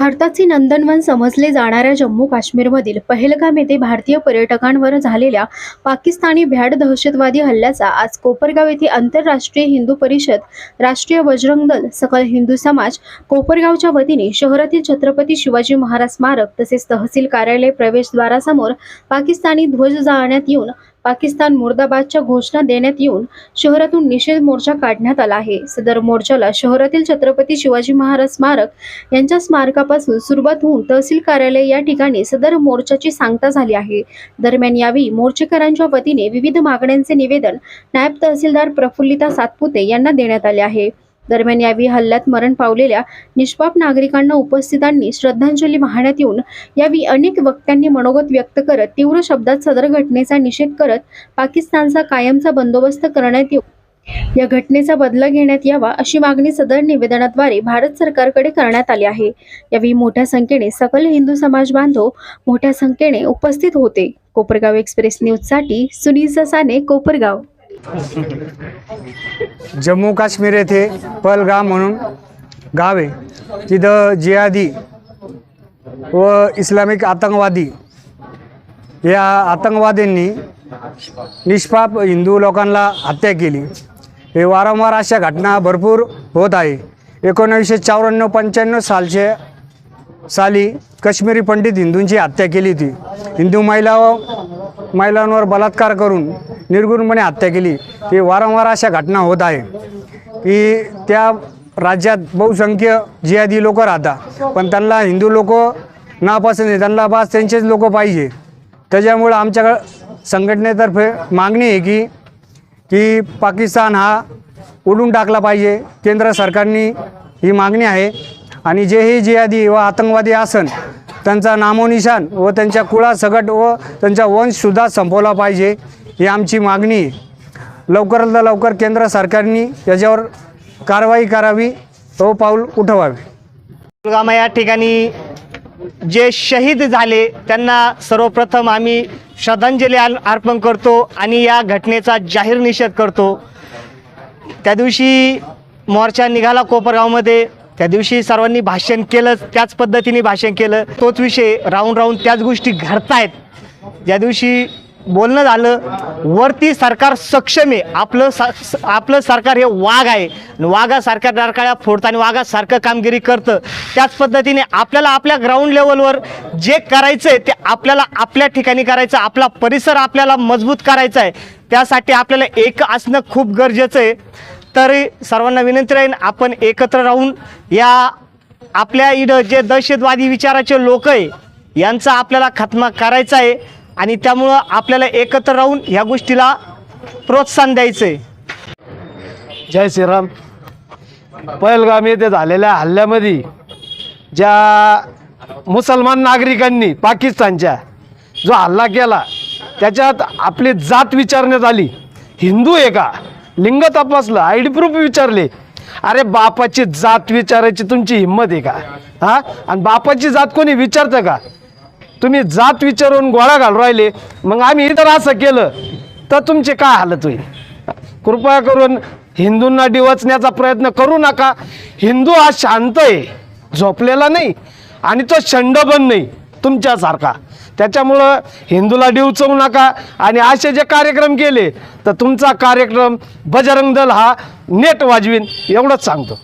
भारताचे नंदनवन समजले जाणाऱ्या जम्मू काश्मीरमधील पहलगाम येथे भारतीय पर्यटकांवर झालेल्या पाकिस्तानी भ्याड दहशतवादी हल्ल्याचा आज कोपरगाव येथे आंतरराष्ट्रीय हिंदू परिषद राष्ट्रीय बजरंग दल सकल हिंदू समाज कोपरगावच्या वतीने शहरातील छत्रपती शिवाजी महाराज स्मारक तसेच तहसील कार्यालय प्रवेशद्वारासमोर पाकिस्तानी ध्वज जाळण्यात येऊन पाकिस्तान मुर्दाबादच्या घोषणा देण्यात येऊन शहरातून निषेध मोर्चा काढण्यात आला आहे. सदर मोर्चाला शहरातील छत्रपती शिवाजी महाराज स्मारक यांच्या स्मारकापासून सुरुवात होऊन तहसील कार्यालय या ठिकाणी सदर मोर्चाची सांगता झाली आहे. दरम्यान यावेळी मोर्चेकरांच्या वतीने विविध मागण्यांचे निवेदन नायब तहसीलदार प्रफुल्लिता सातपुते यांना देण्यात आले आहे. दरम्यान यावेळी हल्ल्यात मरण पावलेल्या निष्पाप नागरिकांना उपस्थितांनी श्रद्धांजली वाहण्यात येऊन यावेळी अनेक वक्त्यांनी मनोगत व्यक्त करत तीव्र शब्दात सदर घटनेचा निषेध करत पाकिस्तानचा कायमचा बंदोबस्त करण्यात येऊ. या घटनेचा बदला घेण्यात यावा अशी मागणी सदर निवेदनाद्वारे भारत सरकारकडे करण्यात आली आहे. यावेळी मोठ्या संख्येने सकल हिंदू समाज बांधव मोठ्या संख्येने उपस्थित होते. कोपरगाव एक्सप्रेस न्यूजसाठी सुनील ससाने कोपरगाव. जम्मू काश्मीर येथे पलगाम म्हणून गाव आहे. तिथं जिहादी व इस्लामिक आतंकवादी या आतंकवाद्यांनी निष्पाप हिंदू लोकांना हत्या केली. हे वारंवार अशा घटना भरपूर होत आहे. एकोणीसशे चौऱ्याण्णव पंच्याण्णव सालचे साली काश्मीरी पंडित हिंदूंची हत्या केली होती. हिंदू महिला महिलांवर बलात्कार करून निर्गुणपणे हत्या केली. ही वारंवार अशा घटना होत आहे. की त्या राज्यात बहुसंख्य जिहादी लोक राहतात पण त्यांना हिंदू लोक नापसंत आहे त्यांना बास त्यांचेच लोक पाहिजे. त्याच्यामुळं आमच्या संघटनेतर्फे मागणी आहे की की पाकिस्तान हा उडून टाकला पाहिजे. केंद्र सरकारनी ही मागणी आहे. आणि जेही जिहादी व आतंकवादी आसन त्यांचा नामोनिशान व त्यांच्या कुळासकट व त्यांचा वंशसुद्धा संपवला पाहिजे. ही आमची मागणी. आहे लवकरात लवकर केंद्र सरकारने याच्यावर कारवाई करावी तो पाऊल उठवावे. पुलगामा या ठिकाणी जे शहीद झाले त्यांना सर्वप्रथम आम्ही श्रद्धांजली अर्पण करतो आणि या घटनेचा जाहीर निषेध करतो. त्या दिवशी मोर्चा निघाला कोपरगावमध्ये. त्या दिवशी सर्वांनी भाषण केलं त्याच पद्धतीने भाषण केलं. तोच विषय राहून राहून त्याच गोष्टी घडतायत. ज्या दिवशी बोलणं झालं वरती सरकार सक्षम आहे. आपलं स आपलं सरकार हे वाघ आहे. वाघासारख्या डरकाळ्या फोडतं आणि वाघासारखं कामगिरी करतं. त्याच पद्धतीने आपल्याला आपल्या ग्राउंड लेवलवर जे करायचं आहे ते आपल्याला आपल्या ठिकाणी करायचं आपला परिसर आपल्याला मजबूत करायचा आहे. त्यासाठी आपल्याला एक असणं खूप गरजेचं आहे. तरी सर्वांना विनंती राहीन आपण एकत्र राहून या आपल्या इडं जे दहशतवादी विचाराचे लोक आहे यांचा आपल्याला खात्मा करायचा आहे. आणि त्यामुळं आपल्याला एकत्र राहून ह्या गोष्टीला प्रोत्साहन द्यायचं आहे जय श्रीराम. पहलगाम येथे झालेल्या हल्ल्यामध्ये ज्या मुसलमान नागरिकांनी पाकिस्तानच्या जो हल्ला केला त्याच्यात आपली जात विचारण्यात आली. हिंदू आहे का? लिंग तपासलं आय डी प्रूफ विचारले. अरे बापाची जात विचारायची तुमची हिंमत आहे का? हा? आणि बापाची जात कोणी विचारतं का? तुम्ही जात विचारून गोळा घालून राहिले. मग आम्ही इतर असं केलं. तर तुमची काय हालत होईल? कृपया करून हिंदूंना डिवचण्याचा प्रयत्न करू नका. हिंदू हा शांत आहे. झोपलेला नाही. आणि तो शंडबन नाही तुमच्यासारखा. त्याच्यामुळं हिंदूला डिवचवू नका. आणि असे जे कार्यक्रम केले तर तुमचा कार्यक्रम बजरंग दल हा नेट वाजवीन. एवढंच सांगतो.